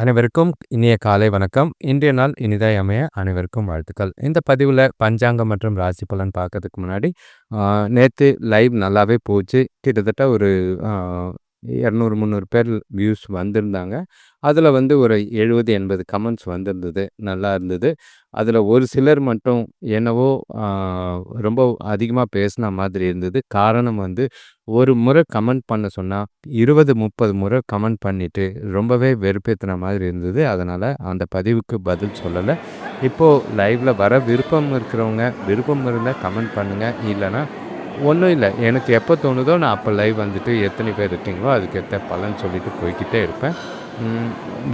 அனைவருக்கும் இனிய காலை வணக்கம். இன்றைய நாள் இனிதாய் அமைய அனைவருக்கும் வாழ்த்துக்கள். இந்த பதிவில் பஞ்சாங்கம் மற்றும் ராசி பலன் பார்க்கறதுக்கு முன்னாடி, நேற்று லைவ் நல்லாவே போச்சு. கிட்டத்தட்ட ஒரு இரநூறு முந்நூறு பேர் வியூஸ் வந்திருந்தாங்க. அதில் வந்து ஒரு 70, 80 கமெண்ட்ஸ் வந்திருந்தது. நல்லா இருந்தது. அதில் ஒரு சிலர் மட்டும் என்னவோ ரொம்ப அதிகமாக பேசின மாதிரி இருந்தது. காரணம் வந்து ஒரு முறை கமெண்ட் பண்ண சொன்னால் இருபது முப்பது முறை கமெண்ட் பண்ணிவிட்டு ரொம்பவே வெறுப்பேற்றின மாதிரி இருந்தது. அதனால் அந்த பதிவுக்கு பதில் சொல்லலை இப்போது லைவில் வர விருப்பம் இருக்கிறவங்க, விருப்பம் இருந்தால் கமெண்ட் பண்ணுங்கள் இல்லைன்னா ஒன்றும் இல்லை எனக்கு எப்போ தோணுதோ நான் அப்போ லைவ் வந்துட்டு எத்தனை பேர் இருக்கீங்களோ அதுக்கேற்ற பலன் சொல்லிட்டு போய்க்கிட்டே இருப்பேன்.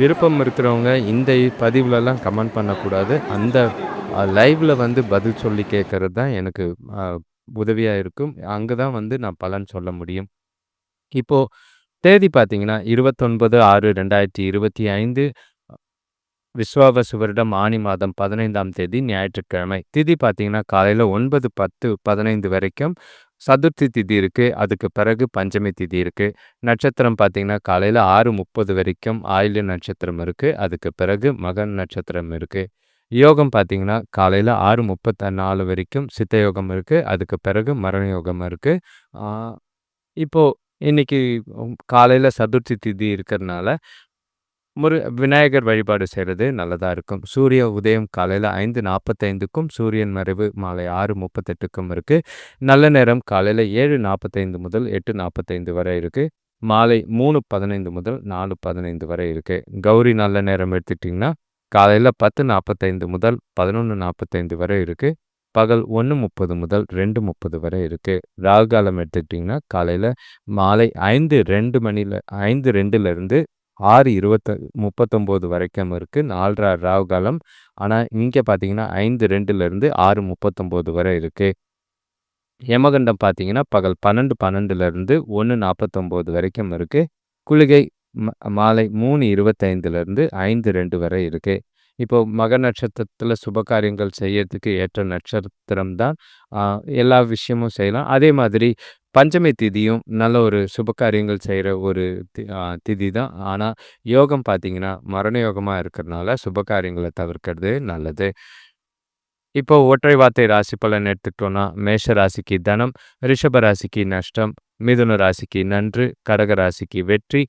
விருப்பம் இருக்கிறவங்க இந்த பதிவுலலாம் கமெண்ட் பண்ணக்கூடாது. அந்த லைவில் வந்து பதில் சொல்லி கேட்குறது தான் எனக்கு உதவியாக இருக்கும். அங்கே தான் வந்து நான் பலன் சொல்ல முடியும். இப்போது தேதி பார்த்தீங்கன்னா இருபத்தொன்பது ஆறு ரெண்டாயிரத்தி இருபத்தி ஐந்து வருடம் ஆனி மாதம் 15ஆம் தேதி ஞாயிற்றுக்கிழமை. திதி பார்த்தீங்கன்னா காலையில் ஒன்பது பத்து பதினைந்து வரைக்கும் சதுர்த்தி திதி இருக்குது அதுக்கு பிறகு பஞ்சமி திதி இருக்குது நட்சத்திரம் பார்த்திங்கன்னா காலையில் ஆறு முப்பது வரைக்கும் ஆயில்ய நட்சத்திரம் இருக்குது அதுக்கு பிறகு மகன் நட்சத்திரம் இருக்குது யோகம் பார்த்தீங்கன்னா காலையில 6:34 வரைக்கும் சித்த யோகம் இருக்குது அதுக்கு பிறகு மரண யோகம் இருக்குது இப்போது இன்றைக்கி இன்னைக்கு சதுர்த்தி திதி இருக்கிறதுனால ஒரு விநாயகர் வழிபாடு செய்கிறது நல்லதாக இருக்கும். சூரிய உதயம் காலையில் ஐந்து நாற்பத்தைந்துக்கும் சூரியன் மறைவு மாலை ஆறு முப்பத்தெட்டுக்கும் இருக்குது நல்ல நேரம் காலையில் ஏழு நாற்பத்தைந்து முதல் எட்டு நாற்பத்தைந்து வரை இருக்குது மாலை மூணு பதினைந்து முதல் நாலு பதினைந்து வரை இருக்குது கௌரி நல்ல நேரம் எடுத்துட்டிங்கன்னா காலையில் பத்து நாற்பத்தைந்து முதல் பதினொன்று நாற்பத்தைந்து வரை இருக்குது பகல் ஒன்று முப்பது முதல் ரெண்டு முப்பது வரை இருக்குது ராகு காலம் எடுத்துக்கிட்டிங்கன்னா காலையில் மாலை ஐந்து ரெண்டு மணியில் ஐந்து ரெண்டுலேருந்து ஆறு இருபத்த முப்பத்தொம்போது வரைக்கும் இருக்குது நாலரை ராகு காலம். ஆனால் இங்கே பார்த்தீங்கன்னா ஐந்து ரெண்டுலேருந்து ஆறு முப்பத்தொம்போது வரை இருக்குது யமகண்டம் பார்த்தீங்கன்னா பகல் பன்னெண்டு பன்னெண்டுலேருந்து ஒன்று நாற்பத்தொம்போது வரைக்கும் இருக்குது குளிகை மாலை மூணு இருபத்தைந்துலேருந்து ஐந்து ரெண்டு வரை இருக்குது இப்போது மக நட்சத்திரத்தில் சுப காரியங்கள் செய்யறதுக்கு ஏற்ற நட்சத்திரம் தான் எல்லா விஷயமும் செய்யலாம். அதே மாதிரி பஞ்சமி திதியும் நல்ல ஒரு சுப காரியங்கள் செய்கிற ஒரு தி திதி தான். ஆனால் யோகம் பார்த்தீங்கன்னா மரண யோகமாக இருக்கிறதுனால சுப காரியங்களை தவிர்க்கிறது நல்லது. இப்போ ஒற்றை வார்த்தை ராசி பலன் எடுத்துக்கிட்டோம்னா, மேஷ ராசிக்கு தனம், ரிஷப ராசிக்கு நஷ்டம், மிதுன ராசிக்கு நன்று, கடக ராசிக்கு வெற்றி,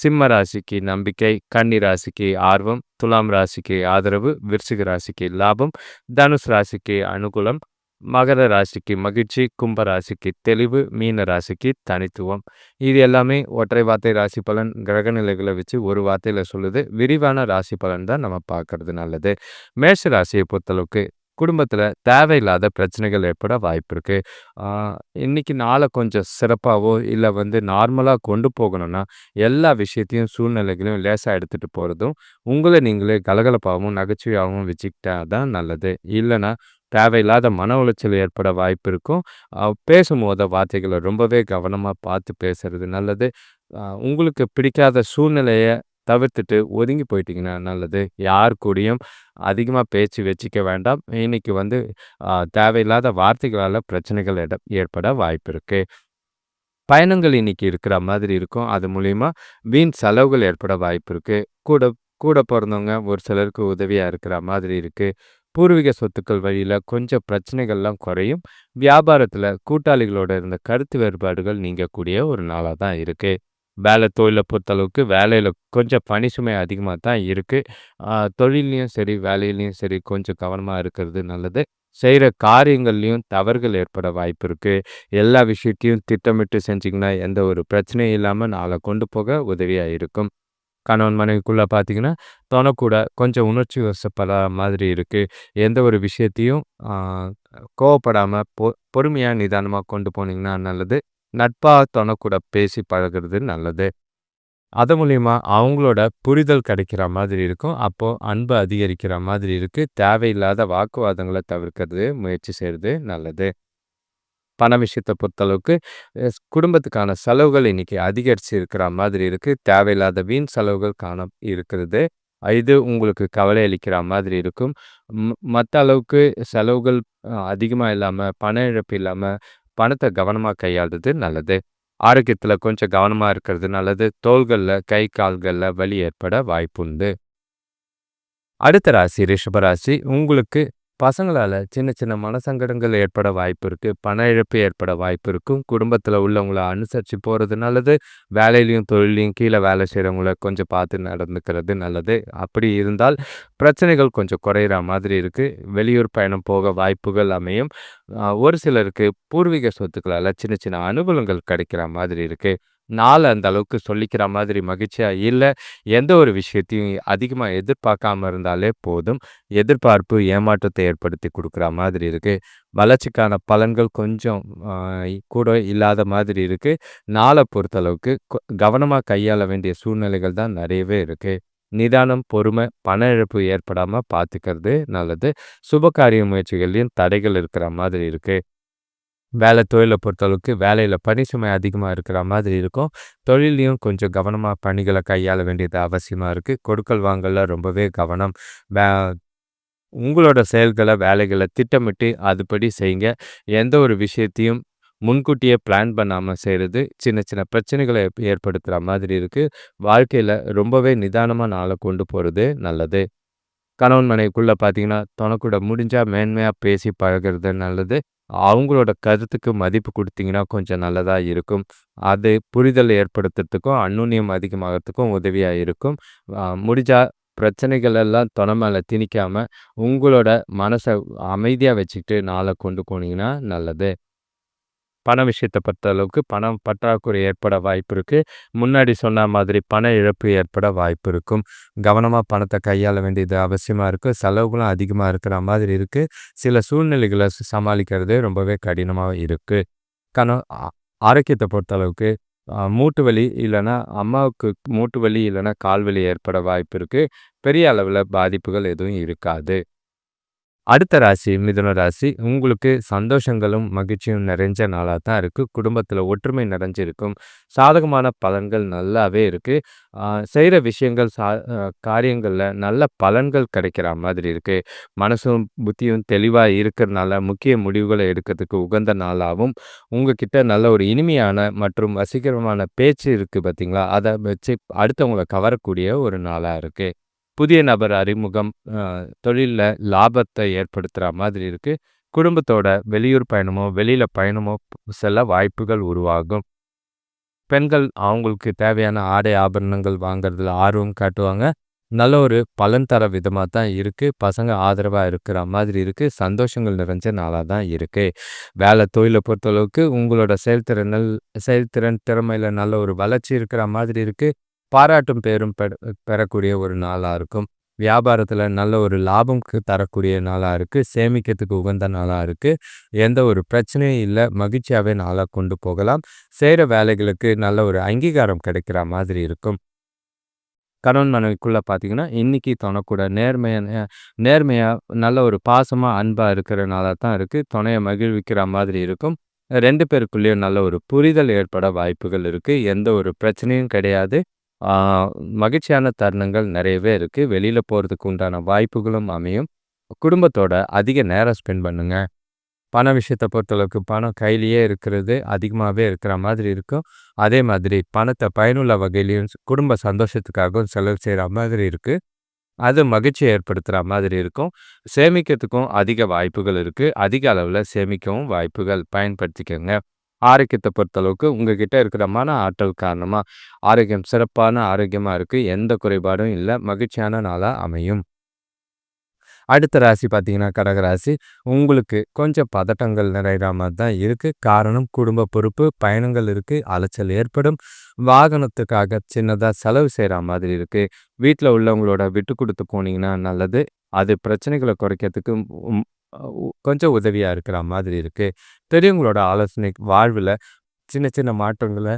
சிம்ம ராசிக்கு நம்பிக்கை, கன்னி ராசிக்கு ஆர்வம், துலாம் ராசிக்கு ஆதரவு, விருச்சிக ராசிக்கு லாபம், தனுஷ் ராசிக்கு அனுகூலம், மகர ராசிக்கு மகிழ்ச்சி, கும்ப ராசிக்கு தெளிவு, மீன ராசிக்கு தனித்துவம். இது எல்லாமே ஒற்றை வார்த்தை ராசி பலன் கிரக நிலைகளை வச்சு ஒரு வார்த்தையில சொல்லுது. விரிவான ராசி பலன் தான் நம்ம பார்க்கறது நல்லது. மேஷ ராசியை பொறுத்தளவுக்கு குடும்பத்தில் தேவையில்லாத பிரச்சனைகள் ஏற்பட வாய்ப்பு இருக்கு. இன்னைக்கு நாளை கொஞ்சம் சிறப்பாகவோ இல்லை வந்து நார்மலாக கொண்டு போகணும்னா, எல்லா விஷயத்தையும் சூழ்நிலைகளையும் லேசாக எடுத்துகிட்டு போகிறதும் உங்களை நீங்களே கலகலப்பாகவும் நகைச்சுவையாகவும் வச்சுக்கிட்டா தான் நல்லது. இல்லைன்னா தேவையில்லாத மன உளைச்சல் ஏற்பட வாய்ப்பு இருக்கும். பேசும்போது வார்த்தைகளை ரொம்பவே கவனமாக பார்த்து பேசுறது நல்லது. உங்களுக்கு பிடிக்காத சூழ்நிலையை தவிர்த்துட்டு ஒதுங்கி போயிட்டீங்கன்னா நல்லது. யார் கூடயும் அதிகமாக பேச்சு வச்சுக்க வேண்டாம். இன்னைக்கு வந்து தேவையில்லாத வார்த்தைகளால் பிரச்சனைகள் எட ஏற்பட வாய்ப்பு இருக்கு. பயணங்கள் இன்னைக்கு இருக்கிற மாதிரி இருக்கும். அது மூலிமா வீண் செலவுகள் ஏற்பட வாய்ப்பு இருக்குது கூட கூட பிறந்தவங்க ஒரு சிலருக்கு உதவியாக இருக்கிற மாதிரி இருக்குது பூர்வீக சொத்துக்கள் வழியில் கொஞ்சம் பிரச்சனைகள்லாம் குறையும். வியாபாரத்தில் கூட்டாளிகளோட இருந்த கருத்து வேறுபாடுகள் நீங்கக்கூடிய ஒரு நாளாக தான் இருக்குது வேலை தொழிலை பொறுத்தளவுக்கு வேலையில் கொஞ்சம் பணி சுமை அதிகமாக தான் இருக்குது தொழிலையும் சரி, வேலையிலையும் சரி கொஞ்சம் கவனமாக இருக்கிறது நல்லது. செய்கிற காரியங்கள்லையும் தவறுகள் ஏற்பட வாய்ப்பு இருக்குது எல்லா விஷயத்தையும் திட்டமிட்டு செஞ்சீங்கன்னா, எந்த ஒரு பிரச்சனையும் இல்லாமல் நாளை கொண்டு போக உதவியாக இருக்கும். கணவன் மனைவிக்குள்ளே பார்த்தீங்கன்னா, தனக்கூட கொஞ்சம் உணர்ச்சி வசப்படுற மாதிரி இருக்குது எந்த ஒரு விஷயத்தையும் கோவப்படாமல் பொ பொறுமையாக நிதானமாக கொண்டு போனீங்கன்னா நல்லது. நட்பாக தனக்கூட பேசி பழகுறது நல்லது. அது மூலியமா அவங்களோட புரிதல் கிடைக்கிற மாதிரி இருக்கும். அப்போது அன்பு அதிகரிக்கிற மாதிரி இருக்குது தேவையில்லாத வாக்குவாதங்களை தவிர்க்கிறது முயற்சி செய்கிறது நல்லது. பண விஷயத்தை பொறுத்தளவுக்கு குடும்பத்துக்கான செலவுகள் இன்னைக்கு அதிகரிச்சு இருக்கிற மாதிரி இருக்குது தேவையில்லாத வீண் செலவுகள் காண இருக்கிறது. இது உங்களுக்கு கவலை அளிக்கிற மாதிரி இருக்கும். மற்ற அளவுக்கு செலவுகள் அதிகமாக இல்லாமல் பண இழப்பு இல்லாமல் பணத்தை கவனமாக கையாள்றது நல்லது. ஆரோக்கியத்தில் கொஞ்சம் கவனமாக இருக்கிறது நல்லது. தோள்களில் கை, கால்களில் வலி ஏற்பட வாய்ப்புண்டு. அடுத்த ராசி ரிஷபராசி. உங்களுக்கு பசங்களால் சின்ன சின்ன மனசங்கடங்கள் ஏற்பட வாய்ப்பு இருக்குது பண இழப்பு ஏற்பட வாய்ப்பு இருக்கும். குடும்பத்தில் உள்ளவங்கள அனுசரித்து போகிறது நல்லது. வேலையிலையும் தொழிலையும் கீழே வேலை செய்கிறவங்கள கொஞ்சம் பார்த்து நடந்துக்கிறது நல்லது. அப்படி இருந்தால் பிரச்சனைகள் கொஞ்சம் குறையிற மாதிரி இருக்குது வெளியூர் பயணம் போக வாய்ப்புகள் அமையும். ஒரு சிலருக்கு பூர்வீக சொத்துக்களால் சின்ன சின்ன அனுகூலங்கள் கிடைக்கிற மாதிரி இருக்குது நாள் அந்த அளவுக்கு சொல்லிக்கிற மாதிரி மகிழ்ச்சியாக இல்லை. எந்த ஒரு விஷயத்தையும் அதிகமாக எதிர்பார்க்காம இருந்தாலே போதும். எதிர்பார்ப்பு ஏமாற்றத்தை ஏற்படுத்தி கொடுக்குற மாதிரி இருக்குது வளர்ச்சிக்கான பலன்கள் கொஞ்சம் கூட இல்லாத மாதிரி இருக்குது நாளை பொறுத்தளவுக்கு கவனமாக கையாள வேண்டிய சூழ்நிலைகள் தான் நிறையவே இருக்குது நிதானம், பொறுமை, பண இழப்பு ஏற்படாமல் பார்த்துக்கிறது நல்லது. சுபகாரிய முயற்சிகள்லையும் தடைகள் இருக்கிற மாதிரி இருக்குது வேலை தொழிலை பொறுத்தளவுக்கு வேலையில் பணி சுமை அதிகமாக இருக்கிற மாதிரி இருக்கும். தொழிலையும் கொஞ்சம் கவனமாக பணிகளை கையாள வேண்டியது அவசியமாக இருக்குது கொடுக்கல் வாங்கல்ல ரொம்பவே கவனம். வே உங்களோட செயல்களை வேலைகளை திட்டமிட்டு அதுபடி செய்யுங்க. எந்த ஒரு விஷயத்தையும் முன்கூட்டியே பிளான் பண்ணாமல் செய்கிறது சின்ன சின்ன பிரச்சனைகளை ஏற்படுத்துகிற மாதிரி இருக்குது வாழ்க்கையில் ரொம்பவே நிதானமாக நாளை கொண்டு போகிறது நல்லது. கணவன் மனைவிக்குள்ளே பார்த்தீங்கன்னா, தனக்கூட முடிஞ்சால் மேன்மையாக பேசி பழகுறது நல்லது. அவங்களோட கருத்துக்கு மதிப்பு கொடுத்தீங்கன்னா கொஞ்சம் நல்லதாக இருக்கும். அது புரிதல் ஏற்படுத்துறதுக்கும், அந்யோன்யம் அதிகமாகறதுக்கும் உதவியாக இருக்கும். முடிஞ்சால் பிரச்சனைகள் எல்லாம் தொண மேலே திணிக்காமல் உங்களோட மனசை அமைதியாக வச்சுக்கிட்டு நாளை கொண்டு போனீங்கன்னா நல்லது. பண விஷயத்தை பொறுத்த அளவுக்கு பணம் பற்றாக்குறை ஏற்பட வாய்ப்பு இருக்குது முன்னாடி சொன்ன மாதிரி பண இழப்பு ஏற்பட வாய்ப்பு இருக்கும். கவனமாக பணத்தை கையாள வேண்டியது அவசியமாக இருக்குது செலவுகளும் அதிகமாக இருக்கிற மாதிரி இருக்குது சில சூழ்நிலைகளை சமாளிக்கிறது ரொம்பவே கடினமாக இருக்குது கண ஆரோக்கியத்தை பொறுத்த அளவுக்கு மூட்டு வலி இல்லைன்னா அம்மாவுக்கு மூட்டு வலி இல்லைன்னா கால் வலி ஏற்பட வாய்ப்பு இருக்குது பெரிய அளவில் பாதிப்புகள் எதுவும் இருக்காது. அடுத்த ராசி மிதுன ராசி. உங்களுக்கு சந்தோஷங்களும், மகிழ்ச்சியும் நிறைஞ்ச நாளாக தான் இருக்குது குடும்பத்தில் ஒற்றுமை நிறைஞ்சிருக்கும். சாதகமான பலன்கள் நல்லாவே இருக்குது செய்கிற விஷயங்கள் சா காரியங்களில் நல்ல பலன்கள் கிடைக்கிற மாதிரி இருக்குது மனசும், புத்தியும் தெளிவாக இருக்கிறனால முக்கிய முடிவுகளை எடுக்கிறதுக்கு உகந்த நாளாகவும் உங்ககிட்ட நல்ல ஒரு இனிமையான மற்றும் வசீகரமான பேச்சு இருக்குது பார்த்தீங்களா? அதை வச்சு அடுத்தவங்களை கவரக்கூடிய ஒரு நாளாக இருக்குது புதிய நபர் அறிமுகம் தொழிலில் லாபத்தை ஏற்படுத்துகிற மாதிரி இருக்கு. குடும்பத்தோட வெளியூர் பயணமோ, வெளியில் பயணமோ செல்ல வாய்ப்புகள் உருவாகும். பெண்கள் அவங்களுக்கு தேவையான ஆடை, ஆபரணங்கள் வாங்குறதுல ஆர்வம் காட்டுவாங்க. நல்ல ஒரு பலன் தர விதமாக தான் இருக்குது பசங்க ஆதரவாக இருக்கிற மாதிரி இருக்குது சந்தோஷங்கள் நிறைஞ்ச நாளாக தான் இருக்குது வேலை தொழிலை பொறுத்தளவுக்கு உங்களோட செயல்திறனல் செயல்திறன், திறமையில் நல்ல ஒரு வளர்ச்சி இருக்கிற மாதிரி இருக்குது பாராட்டும் பேரும் பெற பெறக்கூடிய ஒரு நாளாக இருக்கும். வியாபாரத்தில் நல்ல ஒரு லாபம் தரக்கூடிய நாளாக இருக்கு. சேமிக்கிறதுக்கு உகந்த நாளாக இருக்குது எந்த ஒரு பிரச்சனையும் இல்லை மகிழ்ச்சியாகவே நாளாக கொண்டு போகலாம். செய்கிற வேலைகளுக்கு நல்ல ஒரு அங்கீகாரம் கிடைக்கிற மாதிரி இருக்கும். கணவன் மனைவிக்குள்ளே பார்த்தீங்கன்னா, இன்னைக்கு தொணக்கூட நேர்மையான நேர்மையாக நல்ல ஒரு பாசமாக அன்பாக இருக்கிற நாளாக தான் இருக்குது துணையை மகிழ்விக்கிற மாதிரி இருக்கும். ரெண்டு பேருக்குள்ளேயும் நல்ல ஒரு புரிதல் ஏற்பட வாய்ப்புகள் இருக்குது எந்த ஒரு பிரச்சனையும் கிடையாது. மகிழ்ச்சியான தருணங்கள் நிறையவே இருக்குது வெளியில் போகிறதுக்கு உண்டான வாய்ப்புகளும் அமையும். குடும்பத்தோட அதிக நேரம் ஸ்பெண்ட் பண்ணுங்க. பண விஷயத்தை பொறுத்தளவுக்கு பணம் கையிலேயே இருக்கிறது அதிகமாகவே இருக்கிற மாதிரி இருக்கும். அதே மாதிரி பணத்தை பயனுள்ள வகையிலையும் குடும்ப சந்தோஷத்துக்காகவும் செலவு செய்கிற மாதிரி இருக்குது அது மகிழ்ச்சியை ஏற்படுத்துகிற மாதிரி இருக்கும். சேமிக்கிறதுக்கும் அதிக வாய்ப்புகள் இருக்குது அதிக அளவில் சேமிக்கவும் வாய்ப்புகள் பயன்படுத்திக்கோங்க ஆரோக்கியத்த பொறுத்தளவுக்கு உங்ககிட்ட இருக்கிற மன ஆற்றல் காரணமாக ஆரோக்கியம் சிறப்பான ஆரோக்கியமாக இருக்குது எந்த குறைபாடும் இல்லை மகிழ்ச்சியான நாளாக அமையும். அடுத்த ராசி பார்த்தீங்கன்னா, கடகராசி. உங்களுக்கு கொஞ்சம் பதட்டங்கள் நிறையிற மாதிரி தான் இருக்குது காரணம் குடும்ப பொறுப்பு, பயணங்கள் இருக்குது அலைச்சல் ஏற்படும். வாகனத்துக்காக சின்னதாக செலவு செய்கிற மாதிரி இருக்குது வீட்டில் உள்ளவங்களோட விட்டு கொடுத்து போனீங்கன்னா நல்லது. அது பிரச்சனைகளை குறைக்கிறதுக்கு கொஞ்சம் உதவியாக இருக்கிற மாதிரி இருக்குது பெரியவங்களோட ஆலோசனை வாழ்வில் சின்ன சின்ன மாற்றங்களை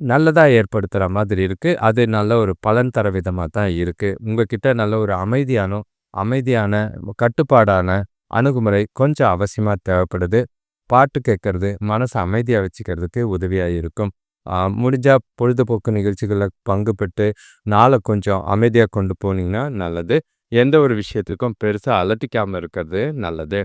நல்லதாக ஏற்படுத்துகிற மாதிரி இருக்குது அது நல்ல ஒரு பலன் தர விதமாக தான் இருக்குது உங்ககிட்ட நல்ல ஒரு அமைதியான அமைதியான, கட்டுப்பாடான அணுகுமுறை கொஞ்சம் அவசியமாக தேவைப்படுது. பாட்டு கேட்கறது, மனசை அமைதியாக வச்சுக்கிறதுக்கு உதவியாக இருக்கும். முடிஞ்சால் பொழுதுபோக்கு நிகழ்ச்சிகளில் பங்கு பெற்று நாளை கொஞ்சம் அமைதியாக கொண்டு போனீங்கன்னா நல்லது. எந்த ஒரு விஷயத்துக்கும் பெருசாக அலட்டிக்காமல் இருக்கிறது நல்லது.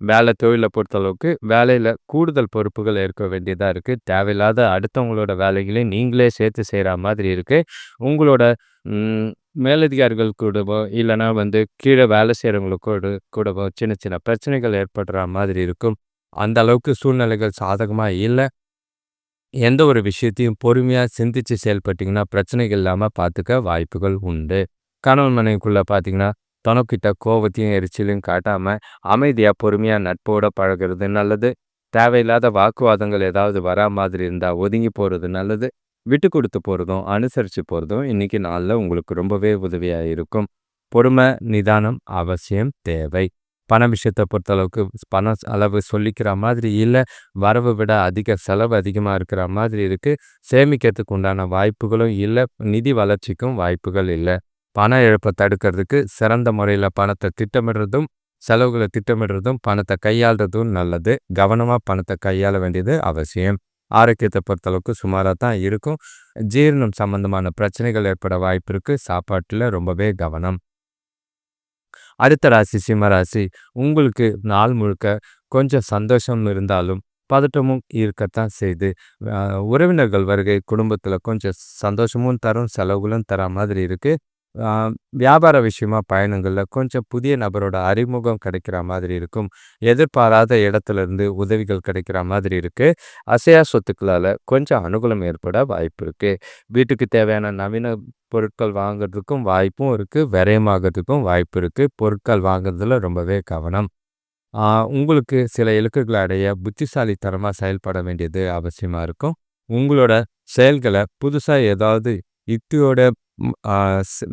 வேலை தொழிலை பொறுத்தளவுக்கு வேலையில் கூடுதல் பொறுப்புகள் ஏற்க வேண்டியதாக இருக்குது தேவையில்லாத அடுத்தவங்களோட வேலைகளையும் நீங்களே சேர்த்து செய்கிற மாதிரி இருக்குது உங்களோட மேலதிகாரிகள் கூடவோ இல்லைனா வந்து கீழே வேலை செய்கிறவங்களுக்கு கூடவோ சின்ன சின்ன பிரச்சனைகள் ஏற்படுற மாதிரி இருக்கும். அந்த அளவுக்கு சூழ்நிலைகள் சாதகமாக இல்லை. எந்த ஒரு விஷயத்தையும் பொறுமையாக சிந்தித்து செயல்பட்டிங்கன்னா பிரச்சனைகள் இல்லாமல் பார்த்துக்க வாய்ப்புகள் உண்டு. கணவன் மனைவிக்குள்ளே பார்த்தீங்கன்னா தனக்கிட்ட கோபத்தையும் எரிச்சலையும் காட்டாமல் அமைதியாக பொறுமையாக நட்போட பழகிறது நல்லது. தேவையில்லாத வாக்குவாதங்கள் ஏதாவது வரா மாதிரி இருந்தால் ஒதுங்கி போகிறது நல்லது. விட்டு கொடுத்து போகிறதும் அனுசரித்து போகிறதும் இன்றைக்கி நாளில் உங்களுக்கு ரொம்பவே உதவியாக இருக்கும். பொறுமை நிதானம் அவசியம் தேவை. பண விஷயத்தை பொறுத்தளவுக்கு பண அளவு சொல்லிக்கிற மாதிரி இல்லை. வரவை விட அதிக செலவு அதிகமாக இருக்கிற மாதிரி இருக்குது சேமிக்கிறதுக்கு உண்டான வாய்ப்புகளும் இல்லை. நிதி வளர்ச்சிக்கும் வாய்ப்புகள் இல்லை. பண இழப்பை தடுக்கிறதுக்கு சிறந்த முறையில் பணத்தை திட்டமிடுறதும் செலவுகளை திட்டமிடுறதும் பணத்தை கையாளுறதும் நல்லது. கவனமாக பணத்தை கையாள வேண்டியது அவசியம். ஆரோக்கியத்தை பொறுத்தளவுக்கு சுமாராக தான் இருக்கும். ஜீரணம் சம்பந்தமான பிரச்சனைகள் ஏற்பட வாய்ப்பு இருக்குது சாப்பாட்டில் ரொம்பவே கவனம். அடுத்த ராசி சிம்ம ராசி. உங்களுக்கு நாள் முழுக்க கொஞ்சம் சந்தோஷம் இருந்தாலும் பதட்டமும் இருக்கத்தான் செய்து உறவினர்கள் வருகை குடும்பத்தில் கொஞ்சம் சந்தோஷமும் தரும் செலவுகளும் தர மாதிரி இருக்குது வியாபார விஷயமா பயணங்களில் கொஞ்சம் புதிய நபரோட அறிமுகம் கிடைக்கிற மாதிரி இருக்கும். எதிர்பாராத இடத்துல இருந்து உதவிகள் கிடைக்கிற மாதிரி இருக்குது அசையா சொத்துக்களால் கொஞ்சம் அனுகூலம் ஏற்பட வாய்ப்பு இருக்குது வீட்டுக்கு தேவையான நவீன பொருட்கள் வாங்குறதுக்கும் வாய்ப்பும் இருக்குது விரயமாகிறதுக்கும் வாய்ப்பு இருக்குது பொருட்கள் வாங்குறதுல ரொம்பவே கவனம். உங்களுக்கு சில இலக்குகளை அடைய புத்திசாலித்தனமாக செயல்பட வேண்டியது அவசியமாக இருக்கும். உங்களோட செயல்களை புதுசாக ஏதாவது யுக்தியோட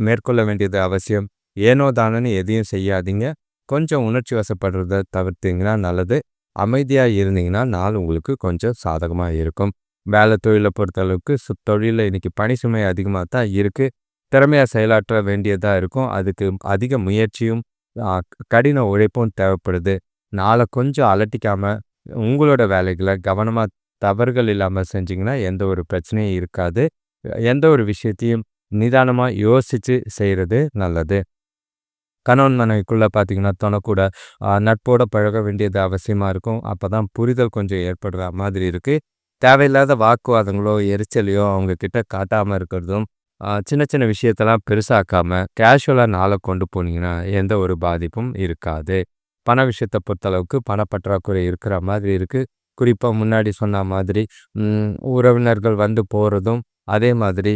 மேற்கொள்ள வேண்டியது அவசியம். ஏனோ தானோன்னு எதையும் செய்யாதீங்க. கொஞ்சம் உணர்ச்சி வசப்படுறத தவிர்த்தீங்கன்னா நல்லது. அமைதியாக இருந்தீங்கன்னா நாள் உங்களுக்கு கொஞ்சம் சாதகமாக இருக்கும். வேலை தொழிலை பொறுத்தளவுக்கு சு தொழிலில் இன்றைக்கி பணி சுமை அதிகமாக தான் இருக்குது திறமையாக செயலாற்ற வேண்டியதாக இருக்கும். அதுக்கு அதிக முயற்சியும் கடின உழைப்பும் தேவைப்படுது. நாளை கொஞ்சம் அலட்டிக்காமல் உங்களோட வேலைகளை கவனமாக தவறுகள் இல்லாமல் செஞ்சிங்கன்னா எந்த ஒரு பிரச்சனையும் இருக்காது. எந்த ஒரு விஷயத்தையும் நிதானமாக யோசித்து செய்கிறது நல்லது. கணவன் மனைவிக்குள்ளே பார்த்தீங்கன்னா தனக்கூட நட்போட பழக வேண்டியது அவசியமாக இருக்கும். அப்போ தான் புரிதல் கொஞ்சம் ஏற்படுற மாதிரி இருக்குது தேவையில்லாத வாக்குவாதங்களோ எரிச்சலையோ அவங்கக்கிட்ட காட்டாமல் இருக்கிறதும் சின்ன சின்ன விஷயத்தெல்லாம் பெருசாக்காமல் கேஷுவலாக நாளை கொண்டு போனீங்கன்னா எந்த ஒரு பாதிப்பும் இருக்காது. பண விஷயத்தை பொறுத்தளவுக்கு பணப்பற்றாக்குறை இருக்கிற மாதிரி இருக்குது குறிப்பாக முன்னாடி சொன்ன மாதிரி உறவினர்கள் வந்து போகிறதும் அதே மாதிரி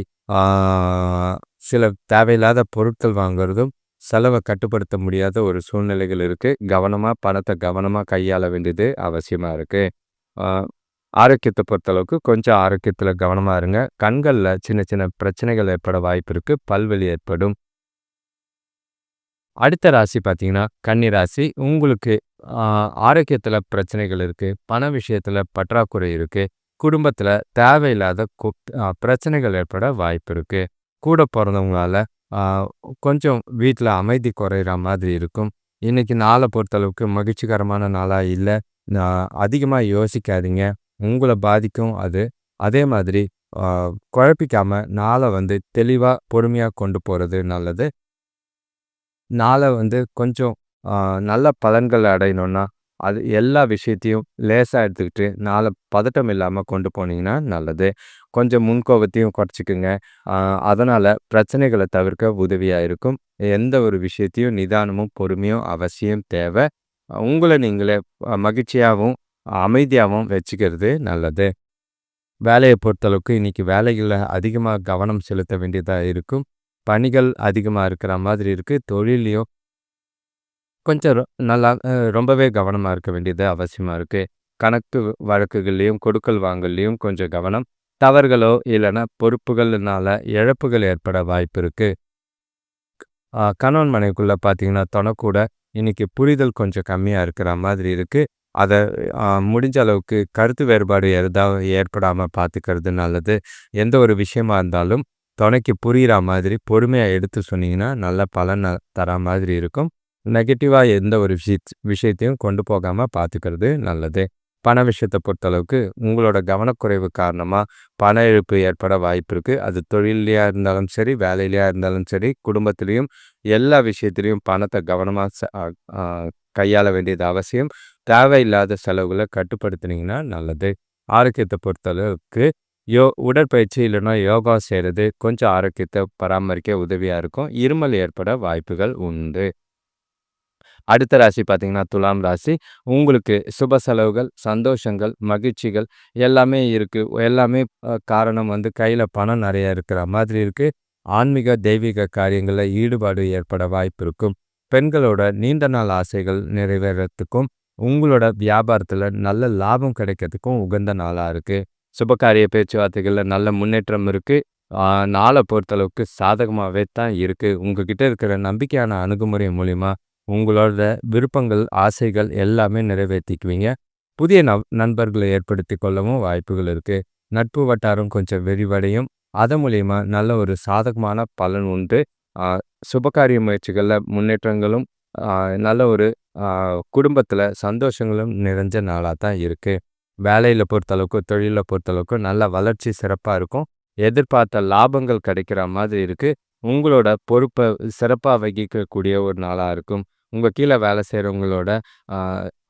சில தேவையில்லாத பொருட்கள் வாங்குறதும் செலவை கட்டுப்படுத்த முடியாத ஒரு சூழ்நிலைகள் இருக்குது கவனமாக பணத்தை கவனமாக கையாள வேண்டியது அவசியமாக இருக்குது ஆரோக்கியத்தை பொறுத்தளவுக்கு கொஞ்சம் ஆரோக்கியத்தில் கவனமாக இருங்க. கண்களில் சின்ன சின்ன பிரச்சனைகள் ஏற்பட வாய்ப்பு இருக்குது பல்வெளி ஏற்படும். அடுத்த ராசி பார்த்தீங்கன்னா கன்னி ராசி. உங்களுக்கு ஆரோக்கியத்தில் பிரச்சனைகள் இருக்குது பண விஷயத்தில் பற்றாக்குறை இருக்குது குடும்பத்தில் தேவையில்லாத பிரச்சனைகள் ஏற்பட வாய்ப்பு இருக்குது கூட பிறந்தவங்களால கொஞ்சம் வீட்டில் அமைதி குறையிற மாதிரி இருக்கும். இன்றைக்கி நாளை பொறுத்தளவுக்கு மகிழ்ச்சிகரமான நாளாக இல்லை. அதிகமாக யோசிக்காதீங்க. உங்களை பாதிக்கும் அது. அதே மாதிரி குழப்பிக்காமல் நாளை வந்து தெளிவாக பொறுமையாக கொண்டு போகிறது நல்லது. நாளை வந்து கொஞ்சம் நல்ல பலன்கள் அடையணுன்னா அது எல்லா விஷயத்தையும் லேசாக எடுத்துக்கிட்டு நாளை பதட்டம் இல்லாமல் கொண்டு போனீங்கன்னா நல்லது. கொஞ்சம் முன்கோபத்தையும் குறைச்சிக்குங்க. அதனால் பிரச்சனைகளை தவிர்க்க உதவியாக இருக்கும். எந்த ஒரு விஷயத்தையும் நிதானமும் பொறுமையும் அவசியம் தேவை. உங்களை நீங்களே மகிழ்ச்சியாகவும் அமைதியாகவும் வச்சுக்கிறது நல்லது. வேலையை பொறுத்தளவுக்கு இன்றைக்கி வேலைகளில் அதிகமாக கவனம் செலுத்த வேண்டியதாக இருக்கும். பணிகள் அதிகமாக இருக்கிற மாதிரி இருக்குது தொழிலையும் கொஞ்சம் நல்லா ரொம்பவே கவனமாக இருக்க வேண்டியது அவசியமாக இருக்குது கணக்கு வழக்குகள்லையும் கொடுக்கல் வாங்கல்லையும் கொஞ்சம் கவனம். தவறுகளோ இல்லைன்னா பொறுப்புகள்னால இழப்புகள் ஏற்பட வாய்ப்பு இருக்குது கணவன் மனைவிக்குள்ளே பார்த்தீங்கன்னா தொணக்கூட இன்றைக்கி புரிதல் கொஞ்சம் கம்மியாக இருக்கிற மாதிரி இருக்குது அதை முடிஞ்ச அளவுக்கு கருத்து வேறுபாடு எதாவது ஏற்படாமல் பார்த்துக்கிறது நல்லது. எந்த ஒரு விஷயமா இருந்தாலும் துணைக்கு புரிகிற மாதிரி பொறுமையாக எடுத்து சொன்னீங்கன்னா நல்ல பலன் தர மாதிரி இருக்கும். நெகட்டிவாக எந்த ஒரு விஷய விஷயத்தையும் கொண்டு போகாமல் பார்த்துக்கிறது நல்லது. பண விஷயத்தை பொறுத்தளவுக்கு உங்களோட கவனக்குறைவு காரணமாக பண இழப்பு ஏற்பட வாய்ப்பு இருக்குது அது தொழிலையாக இருந்தாலும் சரி வேலையிலையாக இருந்தாலும் சரி குடும்பத்திலையும் எல்லா விஷயத்திலையும் பணத்தை கவனமாக கையாள வேண்டியது அவசியம். தேவையில்லாத செலவுகளை கட்டுப்படுத்தினீங்கன்னா நல்லது. ஆரோக்கியத்தை பொறுத்தளவுக்கு யோ உடற்பயிற்சி இல்லைன்னா யோகா செய்கிறது கொஞ்சம் ஆரோக்கியத்தை பராமரிக்க உதவியாக இருக்கும். இருமல் ஏற்பட வாய்ப்புகள் உண்டு. அடுத்த ராசி பார்த்தீங்கன்னா துலாம் ராசி. உங்களுக்கு சுப செலவுகள் சந்தோஷங்கள் மகிழ்ச்சிகள் எல்லாமே இருக்குது எல்லாமே காரணம் வந்து கையில் பணம் நிறைய இருக்கிற மாதிரி இருக்குது ஆன்மீக தெய்வீக காரியங்களில் ஈடுபாடு ஏற்பட வாய்ப்பு இருக்கும். பெண்களோட நீண்ட நாள் ஆசைகள் நிறைவேறத்துக்கும் உங்களோட வியாபாரத்தில் நல்ல லாபம் கிடைக்கிறதுக்கும் உகந்த நாளாக இருக்குது சுபகாரிய பேச்சுவார்த்தைகளில் நல்ல முன்னேற்றம் இருக்குது நாளை பொறுத்தளவுக்கு சாதகமாகவே தான் இருக்குது உங்ககிட்ட இருக்கிற நம்பிக்கையான அணுகுமுறை மூலிமா உங்களோட விருப்பங்கள் ஆசைகள் எல்லாமே நிறைவேற்றிக்குவீங்க புதிய நவ் நண்பர்களை ஏற்படுத்தி கொள்ளவும் வாய்ப்புகள் இருக்குது நட்பு வட்டாரம் கொஞ்சம் விரிவடையும். அதன் மூலயமா நல்ல ஒரு சாதகமான பலன் உண்டு. சுபகாரிய முயற்சிகளில் முன்னேற்றங்களும் நல்ல ஒரு குடும்பத்தில் சந்தோஷங்களும் நிறைஞ்ச நாளாக தான் இருக்குது வேலையில் பொறுத்தளவுக்கு தொழிலில் பொறுத்தளவுக்கு நல்ல வளர்ச்சி சிறப்பாக இருக்கும். எதிர்பார்த்த லாபங்கள் கிடைக்கிற மாதிரி இருக்குது உங்களோட பொறுப்பை சிறப்பாக வகிக்கக்கூடிய ஒரு நாளாக இருக்கும். உங்கள் கீழே வேலை செய்கிறவங்களோட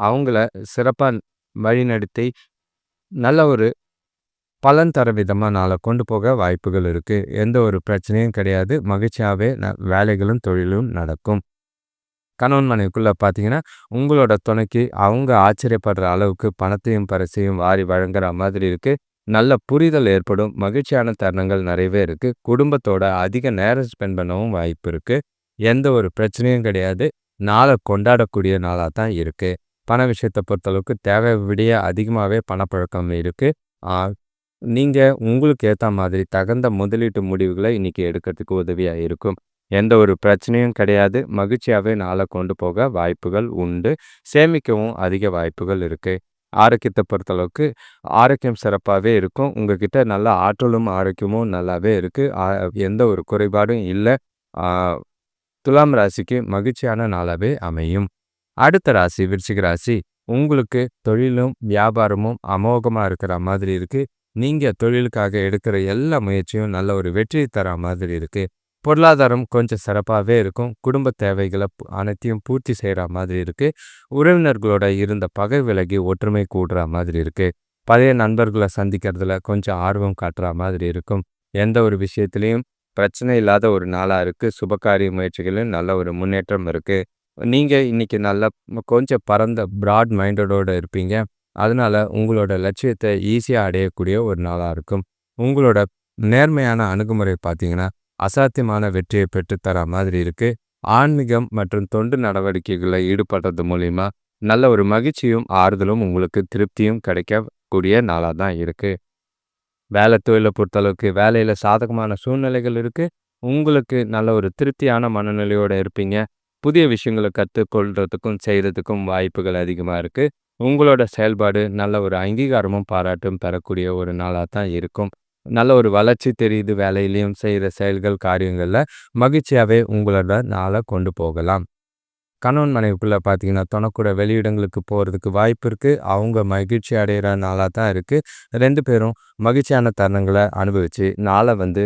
அவங்கள சிறப்பாக வழிநடத்தி நல்ல ஒரு பலன் தர விதமாக நாளை கொண்டு போக வாய்ப்புகள் இருக்குது எந்த ஒரு பிரச்சனையும் கிடையாது. மகிழ்ச்சியாகவே ந வேலைகளும் தொழிலும் நடக்கும். கணவன் மனைவிக்குள்ளே பார்த்தீங்கன்னா உங்களோட துணைக்கு அவங்க ஆச்சரியப்படுற அளவுக்கு பணத்தையும் பரிசையும் வாரி வழங்குற மாதிரி இருக்குது நல்ல புரிதல் ஏற்படும். மகிழ்ச்சியான தருணங்கள் நிறையவே இருக்குது குடும்பத்தோட அதிக நேரம் ஸ்பெண்ட் பண்ணவும் வாய்ப்பு இருக்குது எந்த ஒரு பிரச்சனையும் கிடையாது. நாளை கொண்டாடக்கூடிய நாளாக தான் இருக்குது பண விஷயத்தை பொறுத்தளவுக்கு தேவை விடிய அதிகமாகவே பணப்பழக்கம் இருக்குது நீங்கள் உங்களுக்கு ஏற்ற மாதிரி தகுந்த முதலீட்டு முடிவுகளை இன்றைக்கி எடுக்கிறதுக்கு உதவியாக இருக்கும். எந்த ஒரு பிரச்சனையும் கிடையாது. மகிழ்ச்சியாகவே நாளை கொண்டு போக வாய்ப்புகள் உண்டு. சேமிக்கவும் அதிக வாய்ப்புகள் இருக்குது ஆரோக்கியத்தை பொறுத்தளவுக்கு ஆரோக்கியம் சிறப்பாகவே இருக்கும். உங்ககிட்ட நல்ல ஆற்றலும் ஆரோக்கியமும் நல்லாவே இருக்குது எந்த ஒரு குறைபாடும் இல்லை. துலாம் ராசிக்கு மகிழ்ச்சியான நாளாகவே அமையும். அடுத்த ராசி விருச்சிக ராசி உங்களுக்கு தொழிலும் வியாபாரமும் அமோகமாக இருக்கிற மாதிரி இருக்குது நீங்கள் தொழிலுக்காக எடுக்கிற எல்லா முயற்சியும் நல்ல ஒரு வெற்றி தர மாதிரி இருக்குது பொருளாதாரம் கொஞ்சம் சிறப்பாகவே இருக்கும். குடும்ப தேவைகளை அனைத்தையும் பூர்த்தி செய்கிற மாதிரி இருக்குது உறவினர்களோட இருந்த பகை விலகி ஒற்றுமை கூடுற மாதிரி இருக்குது பழைய நண்பர்களை சந்திக்கிறதுல கொஞ்சம் ஆர்வம் காட்டுற மாதிரி இருக்கும். எந்த ஒரு விஷயத்துலையும் பிரச்சனை இல்லாத ஒரு நாளாக இருக்குது சுபகாரிய முயற்சிகளில் நல்ல ஒரு முன்னேற்றம் இருக்குது நீங்கள் இன்றைக்கி நல்லா கொஞ்சம் பரந்த ப்ராட் மைண்டடோடு இருப்பீங்க. அதனால் உங்களோட லட்சியத்தை ஈஸியாக அடையக்கூடிய ஒரு நாளாக இருக்கும். உங்களோட நேர்மையான அணுகுமுறை பார்த்தீங்கன்னா அசாத்தியமான வெற்றியை பெற்றுத்தர மாதிரி இருக்குது ஆன்மீகம் மற்றும் தொண்டு நடவடிக்கைகளில் ஈடுபடுறது மூலிமா நல்ல ஒரு மகிழ்ச்சியும் ஆறுதலும் உங்களுக்கு திருப்தியும் கிடைக்கக்கூடிய நாளாக தான் இருக்குது வேலை தொழிலை பொறுத்தளவுக்கு வேலையில் சாதகமான சூழ்நிலைகள் இருக்குது உங்களுக்கு நல்ல ஒரு திருப்தியான மனநிலையோடு இருப்பீங்க. புதிய விஷயங்களை கற்றுக்கொள்றதுக்கும் செய்கிறதுக்கும் வாய்ப்புகள் அதிகமாக இருக்குது உங்களோட செயல்பாடு நல்ல ஒரு அங்கீகாரமும் பாராட்டும் பெறக்கூடிய ஒரு நாளாக தான் இருக்கும். நல்ல ஒரு வளர்ச்சி தெரியுது வேலையிலையும் செய்கிற செயல்கள் காரியங்களில். மகிழ்ச்சியாகவே உங்களோட நாளை கொண்டு போகலாம். கணவன் மனைவிக்குள்ளே பார்த்தீங்கன்னா துணக்கூட வெளியிடங்களுக்கு போகிறதுக்கு வாய்ப்பு இருக்குது அவங்க மகிழ்ச்சி அடைகிற நாளாக தான் இருக்குது ரெண்டு பேரும் மகிழ்ச்சியான தருணங்களை அனுபவித்து நாளை வந்து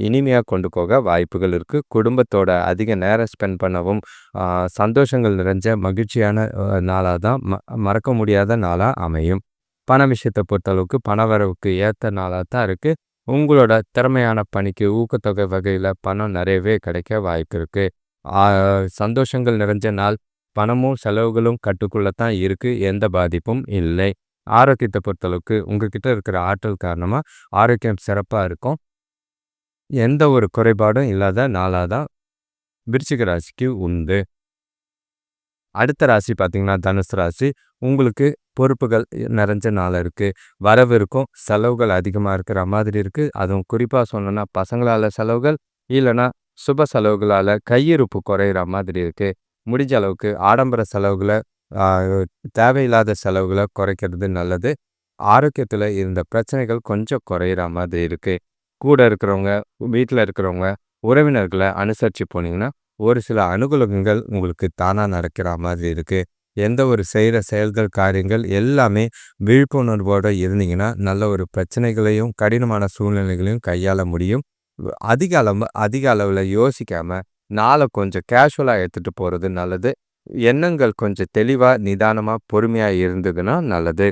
இனிமையாக கொண்டு போக வாய்ப்புகள் இருக்குது குடும்பத்தோட அதிக நேரம் ஸ்பெண்ட் பண்ணவும் சந்தோஷங்கள் நிறைஞ்ச மகிழ்ச்சியான நாளாக தான் ம மறக்க முடியாத நாளாக அமையும். பண விஷயத்தை பொறுத்தளவுக்கு பண வரவுக்கு ஏற்ற நாளாக தான் இருக்குது உங்களோட திறமையான பணிக்கு ஊக்கத்தொகை வகையில் பணம் நிறையவே கிடைக்க வாய்ப்பு இருக்குது சந்தோஷங்கள் நிறைஞ்ச நாள் பணமும் செலவுகளும் கட்டுக்குள்ளே தான் இருக்குது எந்த பாதிப்பும் இல்லை. ஆரோக்கியத்தை பொறுத்தளவுக்கு உங்ககிட்ட இருக்கிற ஆற்றல் காரணமாக ஆரோக்கியம் சிறப்பாக இருக்கும். எந்த ஒரு குறைபாடும் இல்லாத நாளாக தான் விருச்சிக ராசிக்கு உண்டு. அடுத்த ராசி பார்த்தீங்கன்னா தனுசு ராசி. உங்களுக்கு பொறுப்புகள் நிறைஞ்ச நாள் இருக்குது வரவு இருக்கும். செலவுகள் அதிகமாக இருக்கிற மாதிரி இருக்குது அதுவும் குறிப்பாக சொல்லணும்னா பசங்களால் செலவுகள் இல்லைன்னா சுப செலவுகளால் கையிருப்பு குறையிற மாதிரி இருக்குது முடிஞ்ச அளவுக்கு ஆடம்பர செலவுகளை தேவையில்லாத செலவுகளை குறைக்கிறது நல்லது. ஆரோக்கியத்தில் இருந்த பிரச்சனைகள் கொஞ்சம் குறையிற மாதிரி இருக்குது கூட இருக்கிறவங்க வீட்டில் இருக்கிறவங்க உறவினர்களை அனுசரித்து போனீங்கன்னா ஒரு சில அனுகூலங்கள் உங்களுக்கு தானாக நடக்கிற மாதிரி இருக்குது எந்த ஒரு செய்கிற செயல்கள் காரியங்கள் எல்லாமே விழிப்புணர்வோடு இருந்தீங்கன்னா நல்ல ஒரு பிரச்சனைகளையும் கடினமான சூழ்நிலைகளையும் கையாள முடியும். அதிக அளவு அதிக அளவில் யோசிக்காமல் நாளை கொஞ்சம் கேஷுவலாக எடுத்துகிட்டு போகிறது நல்லது. எண்ணங்கள் கொஞ்சம் தெளிவாக நிதானமாக பொறுமையாக இருந்ததுன்னா நல்லது.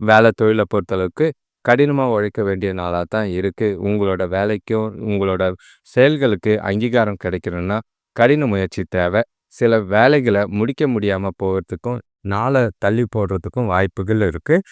வேலை தொழிலை பொறுத்தளவுக்கு கடினமாக உழைக்க வேண்டிய நாளாக தான் இருக்குது உங்களோட வேலைக்கும் உங்களோட செயல்களுக்கு அங்கீகாரம் கிடைக்கணும்னா கடின முயற்சி தேவை. சில வேலைகளை முடிக்க முடியாமல் போகிறதுக்கும் நாளை தள்ளி போடுறதுக்கும் வாய்ப்புகள் இருக்குது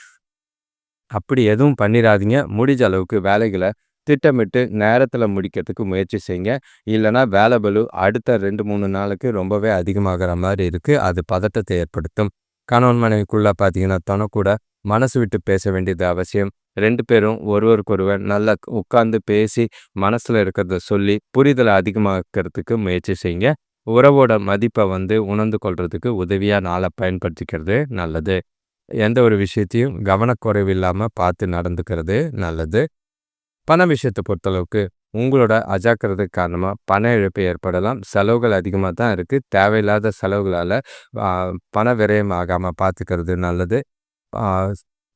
அப்படி எதுவும் பண்ணிடாதீங்க முடிஞ்ச அளவுக்கு வேலைகளை திட்டமிட்டு நேரத்தில் முடிக்கிறதுக்கு முயற்சி செய்யுங்க இல்லைனா வேலை பலு அடுத்த ரெண்டு மூணு நாளுக்கு ரொம்பவே அதிகமாகிற மாதிரி இருக்குது அது பதட்டத்தை ஏற்படுத்தும். கணவன் மனைவிக்குள்ளே பார்த்தீங்கன்னா தனக்கூட மனசு விட்டு பேச வேண்டியது அவசியம். ரெண்டு பேரும் ஒருவருக்கொருவர் நல்லா உட்கார்ந்து பேசி மனசில் இருக்கிறத சொல்லி புரிதலை அதிகமாக்கிறதுக்கு முயற்சி செய்யுங்க உறவோட மதிப்பை வந்து உணர்ந்து கொள்றதுக்கு உதவியாக நாளை பயன்படுத்திக்கிறது நல்லது. எந்த ஒரு விஷயத்தையும் கவனக்குறைவு இல்லாமல் பார்த்து நடந்துக்கிறது நல்லது. பண விஷயத்தை பொறுத்தளவுக்கு உங்களோட அஜாக்கிரதை காரணமாக பண இழப்பு ஏற்படலாம். செலவுகள் அதிகமாக தான் இருக்குது தேவையில்லாத செலவுகளால் பண விரயம் ஆகாமல் பார்த்துக்கிறது நல்லது.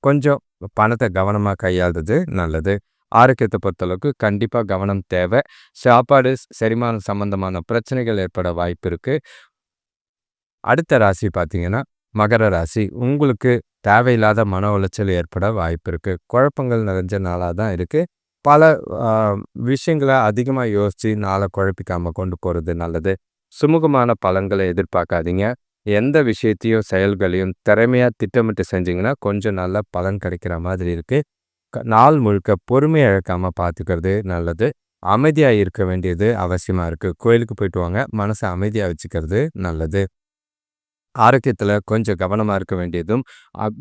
கொஞ்சம் பணத்தை கவனமாக கையாளுறது நல்லது. ஆரோக்கியத்தை பொறுத்தளவுக்கு கண்டிப்பாக கவனம் தேவை. சாப்பாடு செரிமானம் சம்பந்தமான பிரச்சனைகள் ஏற்பட வாய்ப்பு இருக்குது அடுத்த ராசி பார்த்தீங்கன்னா மகர ராசி. உங்களுக்கு தேவையில்லாத மன உளைச்சல் ஏற்பட வாய்ப்பு இருக்குது குழப்பங்கள் நிறைஞ்ச நாளாக தான் இருக்குது பல விஷயங்களை அதிகமாக யோசித்து நாளை குழப்பிக்காமல் கொண்டு போகிறது நல்லது. சுமூகமான பலன்களை எதிர்பார்க்காதீங்க. எந்த விஷயத்தையும் செயல்களையும் திறமையாக திட்டமிட்டு செஞ்சிங்கன்னா கொஞ்சம் நல்ல பலன் கிடைக்கிற மாதிரி இருக்குது நாள் முழுக்க பொறுமை இழக்காமல் பார்த்துக்கிறது நல்லது. அமைதியாக இருக்க வேண்டியது அவசியமாக இருக்குது கோயிலுக்கு போயிட்டு வாங்க. மனசை அமைதியாக வச்சுக்கிறது நல்லது. ஆரோக்கியத்தில் கொஞ்சம் கவனமாக இருக்க வேண்டியதும்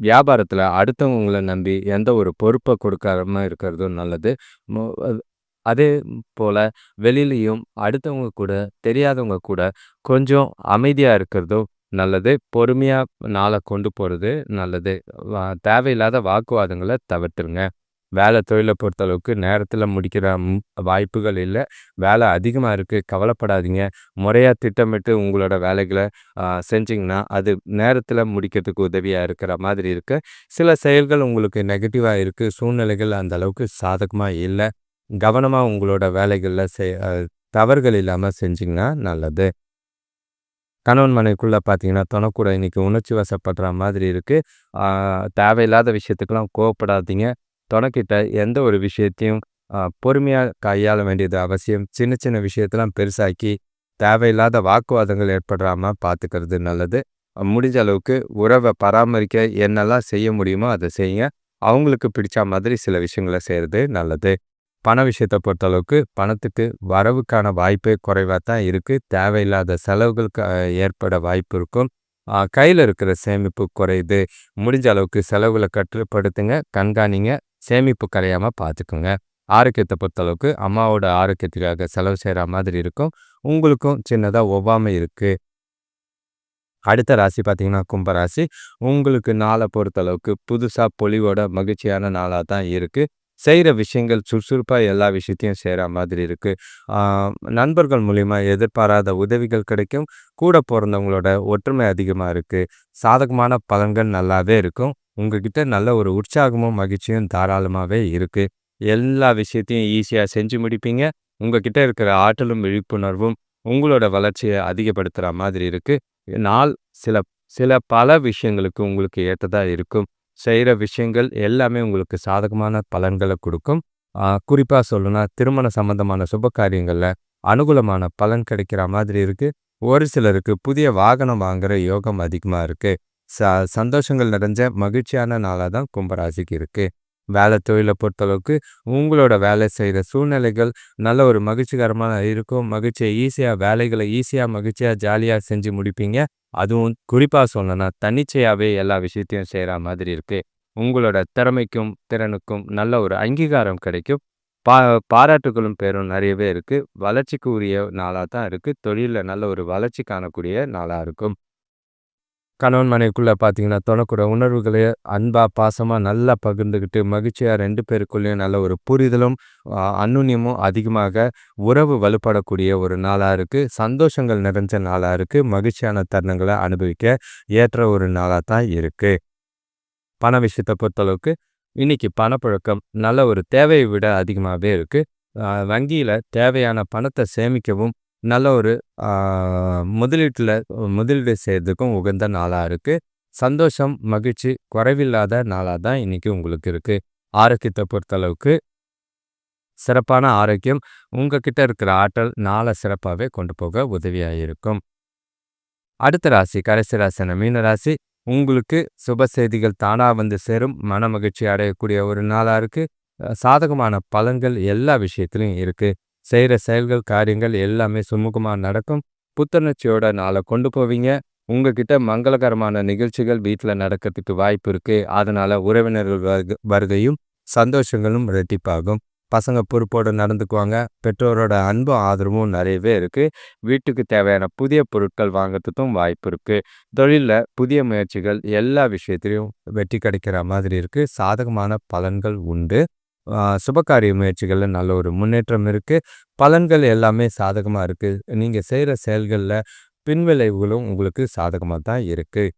வியாபாரத்தில் அடுத்தவங்களை நம்பி எந்த ஒரு பொறுப்பை கொடுக்காம இருக்கிறதும் நல்லது. அதே போல் வெளியிலையும் அடுத்தவங்க கூட தெரியாதவங்க கூட கொஞ்சம் அமைதியாக இருக்கிறதும் நல்லது. பொறுமையாக நாளை கொண்டு போகிறது நல்லது. தேவையில்லாத வாக்குவாதங்களை தவிர்த்துருங்க. வேலை தொழிலை பொறுத்தளவுக்கு நேரத்தில் முடிக்கிற வாய்ப்புகள் இல்லை. வேலை அதிகமாக இருக்குது கவலைப்படாதீங்க. முறையாக திட்டமிட்டு உங்களோட வேலைகளை செஞ்சிங்கன்னா அது நேரத்தில் முடிக்கிறதுக்கு உதவியாக இருக்கிற மாதிரி இருக்குது சில செயல்கள் உங்களுக்கு நெகட்டிவாக இருக்குது சூழ்நிலைகள் அந்த அளவுக்கு சாதகமாக இல்லை. கவனமாக உங்களோட வேலைகளில் செய் தவறுகள் இல்லாமல் செஞ்சிங்கன்னா நல்லது. கணவன் மனைவிக்குள்ளே பார்த்தீங்கன்னா தொணக்கூட இன்றைக்கி உணர்ச்சி வசப்படுற மாதிரி இருக்குது தேவையில்லாத விஷயத்துக்கெல்லாம் கோவப்படாதீங்க. தொடக்கிட்ட எந்த ஒரு விஷயத்தையும் பொறுமையாக கையாள வேண்டியது அவசியம். சின்ன சின்ன விஷயத்தெல்லாம் பெருசாக்கி தேவையில்லாத வாக்குவாதங்கள் ஏற்படாமல் பார்த்துக்கிறது நல்லது. முடிஞ்ச அளவுக்கு உறவை பராமரிக்க என்னெல்லாம் செய்ய முடியுமோ அதை செய்யுங்க. அவங்களுக்கு பிடிச்ச மாதிரி சில விஷயங்களை செய்கிறது நல்லது. பண விஷயத்தை பொறுத்தளவுக்கு பணத்துக்கு வரவுக்கான வாய்ப்பே குறைவாக தான் இருக்குது தேவையில்லாத செலவுகளுக்கு ஏற்பட வாய்ப்பு இருக்கும். கையில் இருக்கிற சேமிப்பு குறையுது. முடிஞ்ச அளவுக்கு செலவுகளை கட்டுப்படுத்துங்க கண்காணிங்க சேமிப்பு கரையாமல் பார்த்துக்குங்க ஆரோக்கியத்தை பொறுத்தளவுக்கு அம்மாவோட ஆரோக்கியத்துக்காக செலவு செய்கிற மாதிரி இருக்கும். உங்களுக்கும் சின்னதாக ஒவ்வாமை இருக்குது அடுத்த ராசி பார்த்திங்கன்னா கும்பராசி. உங்களுக்கு நாளை பொறுத்தளவுக்கு புதுசாக பொலிவோட மகிழ்ச்சியான நாளாக தான் இருக்குது செய்கிற விஷயங்கள் சுறுசுறுப்பாக எல்லா விஷயத்தையும் செய்கிற மாதிரி இருக்குது நண்பர்கள் மூலிமா எதிர்பாராத உதவிகள் கிடைக்கும். கூட பிறந்தவங்களோட ஒற்றுமை அதிகமாக இருக்குது சாதகமான பலன்கள் நல்லாவே இருக்கும். உங்ககிட்ட நல்ல ஒரு உற்சாகமும் மகிழ்ச்சியும் தாராளமாகவே இருக்குது எல்லா விஷயத்தையும் ஈஸியாக செஞ்சு முடிப்பீங்க. உங்ககிட்ட இருக்கிற ஆற்றலும் விழிப்புணர்வும் உங்களோட வளர்ச்சியை அதிகப்படுத்துகிற மாதிரி இருக்குது நாள் சில சில பல விஷயங்களுக்கு உங்களுக்கு ஏற்றதாக இருக்கும். செய்கிற விஷயங்கள் எல்லாமே உங்களுக்கு சாதகமான பலன்களை கொடுக்கும். குறிப்பாக சொல்லணும்னா திருமண சம்பந்தமான சுப காரியங்களில் அனுகூலமான பலன் கிடைக்கிற மாதிரி இருக்குது ஒரு சிலருக்கு புதிய வாகனம் வாங்குகிற யோகம் அதிகமாக இருக்குது ச சந்தோஷங்கள் நிறைஞ்ச மகிழ்ச்சியான நாளாக தான் கும்பராசிக்கு இருக்குது வேலை தொழிலை பொறுத்தளவுக்கு உங்களோட வேலை செய்கிற சூழ்நிலைகள் நல்ல ஒரு மகிழ்ச்சிகரமாக இருக்கும். மகிழ்ச்சியை ஈஸியாக வேலைகளை ஈஸியாக மகிழ்ச்சியாக ஜாலியாக செஞ்சு முடிப்பீங்க. அதுவும் குறிப்பாக சொல்லணும்னா தன்னிச்சையாகவே எல்லா விஷயத்தையும் செய்கிற மாதிரி இருக்குது உங்களோட திறமைக்கும் திறனுக்கும் நல்ல ஒரு அங்கீகாரம் கிடைக்கும். பா பாராட்டுகளும் பெரும் நிறையவே இருக்குது வளர்ச்சிக்கு உரிய நாளாக தான் இருக்குது தொழிலில் நல்ல ஒரு வளர்ச்சி காணக்கூடிய நாளாக இருக்கும். கணவன் மனைவிக்குள்ளே பார்த்தீங்கன்னா, தனக்கூட உணர்வுகளை அன்பாக பாசமாக நல்லா பகிர்ந்துக்கிட்டு மகிழ்ச்சியாக ரெண்டு பேருக்குள்ளேயும் நல்ல ஒரு புரிதலும், அ அதிகமாக உறவு வலுப்படக்கூடிய ஒரு நாளாக இருக்குது சந்தோஷங்கள் நிறைஞ்ச நாளாக இருக்குது மகிழ்ச்சியான தருணங்களை அனுபவிக்க ஏற்ற ஒரு நாளாக தான் இருக்குது பண விஷயத்தை பொறுத்தளவுக்கு, இன்னைக்கு பணப்புழக்கம் நல்ல ஒரு தேவையை விட அதிகமாகவே இருக்குது வங்கியில் தேவையான பணத்தை சேமிக்கவும், நல்ல ஒரு முதலீட்டில் முதலீடு செய்கிறதுக்கும் உகந்த நாளாக இருக்கு. சந்தோஷம், மகிழ்ச்சி குறைவில்லாத நாளாக தான் இன்றைக்கி உங்களுக்கு இருக்கு. ஆரோக்கியத்தை பொறுத்தளவுக்கு சிறப்பான ஆரோக்கியம், உங்ககிட்ட இருக்கிற ஆற்றல் நாளை சிறப்பாகவே கொண்டு போக உதவியாக இருக்கும். அடுத்த ராசி, கடைசி ராசியான மீன ராசி. உங்களுக்கு சுப செய்திகள் தானாக வந்து சேரும். மன மகிழ்ச்சி அடையக்கூடிய ஒரு நாளாக இருக்கு. சாதகமான பலன்கள் எல்லா விஷயத்துலையும் இருக்கு. செய்கிற செயல்கள், காரியங்கள் எல்லாமே சுமூகமாக நடக்கும். புத்துணர்ச்சியோட நாளை கொண்டு போவீங்க. உங்ககிட்ட மங்களகரமான நிகழ்ச்சிகள் வீட்டில் நடக்கிறதுக்கு வாய்ப்பு இருக்குது அதனால் உறவினர்கள் வருக வருகையும், சந்தோஷங்களும் இரட்டிப்பாகும். பசங்க பொறுப்போடு நடந்துக்குவாங்க. பெற்றோரோட அன்பும், ஆதரவும் நிறையவே இருக்கு. வீட்டுக்கு தேவையான புதிய பொருட்கள் வாங்கிறதுக்கும் வாய்ப்பு இருக்குது தொழிலில் புதிய முயற்சிகள் எல்லா விஷயத்துலையும் வெற்றி கிடைக்கிற மாதிரி இருக்குது சாதகமான பலன்கள் உண்டு. சுபகாரிய முயற்சிகளில் நல்ல ஒரு முன்னேற்றம் இருக்குது பலன்கள் எல்லாமே சாதகமாக இருக்குது நீங்கள் செய்கிற செயல்களில் பின்விளைவுகளும் உங்களுக்கு சாதகமாக தான் இருக்குது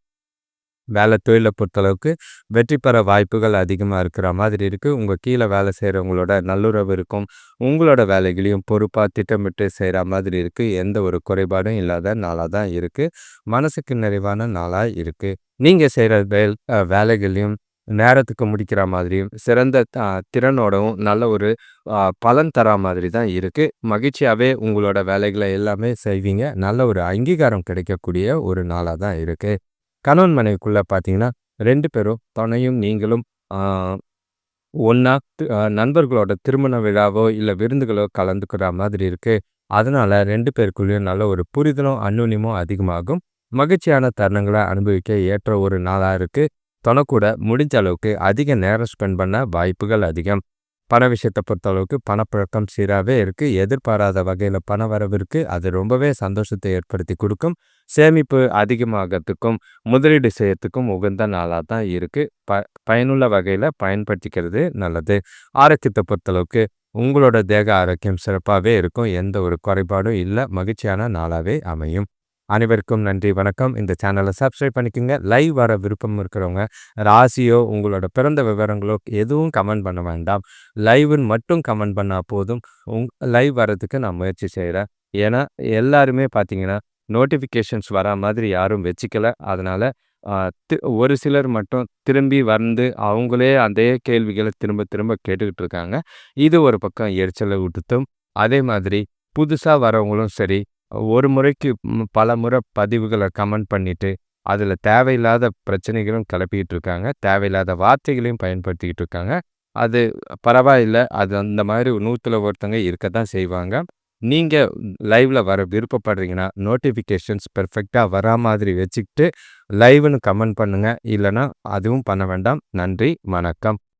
வேலை தொழிலை பொறுத்தளவுக்கு வெற்றி பெற வாய்ப்புகள் அதிகமாக இருக்கிற மாதிரி இருக்குது உங்கள் கீழே வேலை செய்கிறவங்களோட நல்லுறவு இருக்கும். உங்களோட வேலைகளையும் பொறுப்பாக திட்டமிட்டு செய்கிற மாதிரி இருக்குது எந்த ஒரு குறைபாடும் இல்லாத நாளாக தான் இருக்குது மனசுக்கு நிறைவான நாளாக இருக்குது நீங்கள் செய்கிற வேல் வேலைகளையும் நேரத்துக்கு முடிக்கிற மாதிரியும், சிறந்த த திறனோடவும் நல்ல ஒரு பலன் தரா மாதிரி தான் இருக்கு. மகிழ்ச்சியாவே உங்களோட வேலைகளை எல்லாமே செய்வீங்க. நல்ல ஒரு அங்கீகாரம் கிடைக்கக்கூடிய ஒரு நாளாக தான் இருக்கு. கணவன் மனைவிக்குள்ள பார்த்தீங்கன்னா, ரெண்டு பேரும் துணையும் நீங்களும் ஒன்றா நண்பர்களோட திருமண விழாவோ, இல்லை விருந்துகளோ கலந்துக்கிற மாதிரி இருக்கு. அதனால ரெண்டு பேருக்குள்ளேயும் நல்ல ஒரு புரிதலும், அந்நுன்யமும் அதிகமாகும். மகிழ்ச்சியான தருணங்களை அனுபவிக்க ஏற்ற ஒரு நாளாக இருக்கு. தனக்கூட முடிஞ்ச அளவுக்கு அதிக நேரம் ஸ்பெண்ட் பண்ண வாய்ப்புகள் அதிகம். பண விஷயத்த பொறுத்தளவுக்கு பணப்பழக்கம் சீராகவே இருக்குது எதிர்பாராத வகையில் பண வரவு அது ரொம்பவே சந்தோஷத்தை ஏற்படுத்தி கொடுக்கும் சேமிப்பு அதிகமாகறதுக்கும், முதலீடு செய்யறதுக்கும் உகந்த நாளாக தான் இருக்குது ப பயனுள்ள வகையில் பயன்படுத்திக்கிறது நல்லது. ஆரோக்கியத்தை பொறுத்தளவுக்கு உங்களோட தேக ஆரோக்கியம் சிறப்பாகவே இருக்கும். எந்த ஒரு குறைபாடும் இல்லை மகிழ்ச்சியான நாளாகவே அமையும். அனைவருக்கும் நன்றி, வணக்கம். இந்த சேனலை சப்ஸ்கிரைப் பண்ணிக்கங்க. லைவ் வர விருப்பம் இருக்கிறவங்க, ராசியோ, உங்களோட பிறந்த விவரங்களோ எதுவும் கமெண்ட் பண்ண வேண்டாம். லைவ்ன்னு மட்டும் கமெண்ட் பண்ணால் போதும். உங் லைவ் வரதுக்கு நான் முயற்சி செய்கிறேன் ஏன்னா, எல்லாருமே பார்த்தீங்கன்னா, நோட்டிஃபிகேஷன்ஸ் வரா மாதிரி யாரும் வச்சுக்கல. அதனால் தி ஒரு சிலர் மட்டும் திரும்பி வந்து, அவங்களே அதே கேள்விகளை திரும்ப திரும்ப கேட்டுக்கிட்டு இருக்காங்க. இது ஒரு பக்கம் எரிச்சலை விட்டுத்தும் அதே மாதிரி புதுசாக வரவங்களும் சரி, ஒரு முறைக்கு பல முறை பதிவுகளை கமெண்ட் பண்ணிட்டு, அதில் தேவையில்லாத பிரச்சனைகளும் கிளப்பிக்கிட்டு இருக்காங்க. தேவையில்லாத வார்த்தைகளையும் பயன்படுத்திக்கிட்டு இருக்காங்க. அது பரவாயில்ல. அது அந்த மாதிரி நூற்றில் ஒருத்தங்க இருக்கத்தான் செய்வாங்க. நீங்கள் லைவில் வர விருப்பப்படுறீங்கன்னா, நோட்டிஃபிகேஷன்ஸ் பெர்ஃபெக்டாக வரா மாதிரி வச்சுக்கிட்டு, லைவ்னு கமெண்ட் பண்ணுங்க. இல்லைன்னா அதுவும் பண்ண வேண்டாம். நன்றி, வணக்கம்.